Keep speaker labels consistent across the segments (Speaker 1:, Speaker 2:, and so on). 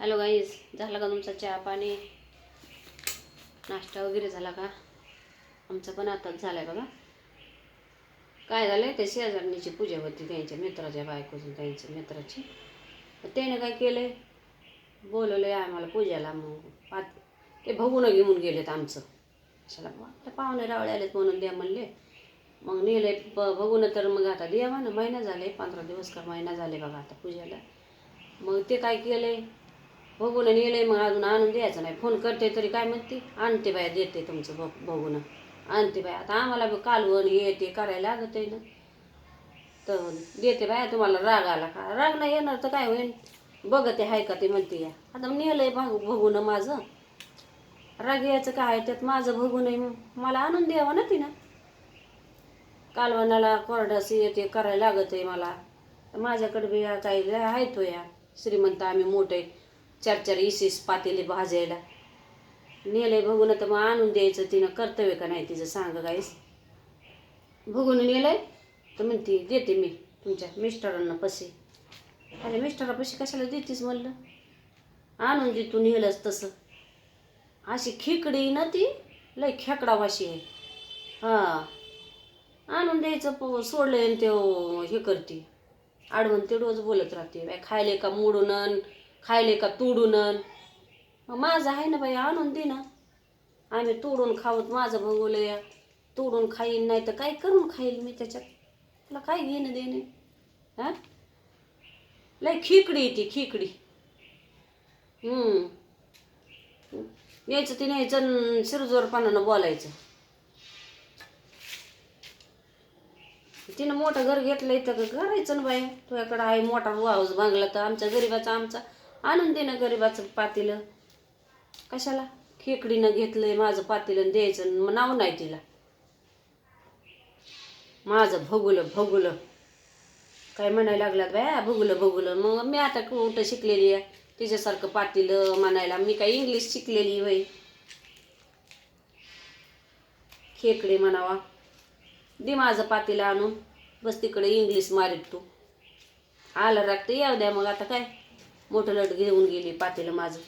Speaker 1: Hello guys झाला का तुमचा चहा पाणी? नाश्ता वगैरे झाला का? आमचं पण आताच झाला आहे बघा. काय झालं आहे ते शेजारणीची पूजा होती त्यांच्या मित्राच्या बायकोची त्यांच्या मित्राची. त्याने काय केलं बोलवलं आहे आम्हाला पूजाला मग. पाच ते बघून घेऊन गेलेत आमचं. चला वाटलं पाहुणे रावळे आलेत म्हणून द्या म्हणले. मग नेले ब बघून तर मग आता द्यावा ना महिना झाले पंधरा दिवस का महिना झाले बघा आता पूजेला. मग ते काय केले बघून नेले मग अजून आणून द्यायचं नाही. फोन करते तरी काय म्हणते? आणते बाया देते तुमचं बघ बघून. आणते बाया. आता आम्हाला बी कालवण हे ते करायला लागत आहे ना. तर देते बाया तुम्हाला राग आला का? राग नाही येणार तर काय होईल बघते आहे का ते म्हणते. या आता नेलंय बघ बघून माझं. राग यायचं काय त्यात माझं बघून आहे मला आणून द्यावं ना तिनं. कालवणाला कोरडास येते करायला लागत आहे मला. माझ्याकडे बी काही आहे तो हो या. श्रीमंत आम्ही मोठे. चार चार इसीस पातेले भाजायला. नेलंय बघून तर मग आणून द्यायचं तिनं कर्तव्य का नाही तिचं सांग गाईस. बघून नेलंय तर म्हणते देते मी तुमच्या मिस्टरांना पशी अरे मिस्टरापाशी कशाला देतीस म्हणलं? आणून दे तू नेलंच तसं. अशी खेकडी ना ती? लय खेकडा वाशी आहे. हां आणून द्यायचं प सोडलं आणि ते हे करते. आडवण ते रोज बोलत राहते. खायले का मोडून खायले का तोडून आण. मग माझं आहे ना बाई आणून दे ना. आम्ही तोडून खावत माझं भोगवलं या. तोडून खाईन नाही तर काय करून खाईल मी त्याच्यात? तुला काय घेणं देणे? हा? लय खिकडी ती खिकडी. हम्म. यायचं ते न्यायचं शिरजोरपणानं बोलायचं. तिनं मोठं घर घेतलंय तर करायचं ना बाई. तुझ्याकडं आहे मोठा हाऊस बांगला तर आमच्या गरीबाचा आमचा आणून दे ना गरीबाचं पातेलं. कशाला? खेकडीनं घेतलंय माझं पातेलं द्यायचं मग नाव नाही तिला. माझं भोगुलं भोगुलं. काय म्हणायला लागलात बाया? भोगलं भोगुलं. मग मी आता कुठं शिकलेली आहे? तिच्यासारखं पातेलं म्हणायला. मी काय इंग्लिश शिकलेली वय खेकडे म्हणावा. दे माझं पातेलं आणून. बस तिकडे इंग्लिश मारीत तू. आलं रागतं येऊ द्या मग. आता काय? मोठं लट घेऊन गेली पातेलं माझं.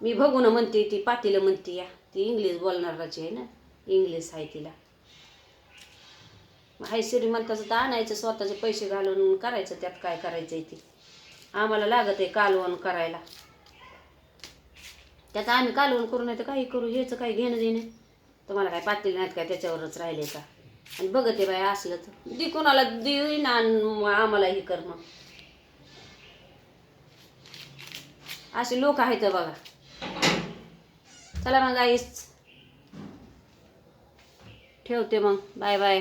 Speaker 1: मी बघून म्हणते ती पातेलं म्हणते या ती इंग्लिश बोलणाराची आहे ना? इंग्लिश आहे तिला. हाय श्रीमंताचं तर आणायचं स्वतःचे पैसे घालून करायचं त्यात काय करायचं आहे ते? आम्हाला लागत आहे कालवण करायला. त्यात आम्ही कालवण करू नाही तर काही करू ह्याचं काही घेणं देणं? तुम्हाला काय पातील नाहीत काय त्याच्यावरच राहिले का? आणि बघते बाय असलं तर. दे कोणाला देईन आम्हाला हे कर मग. असे लोक आहेत बघा. चला मग आईस ठेवते मग. Bye bye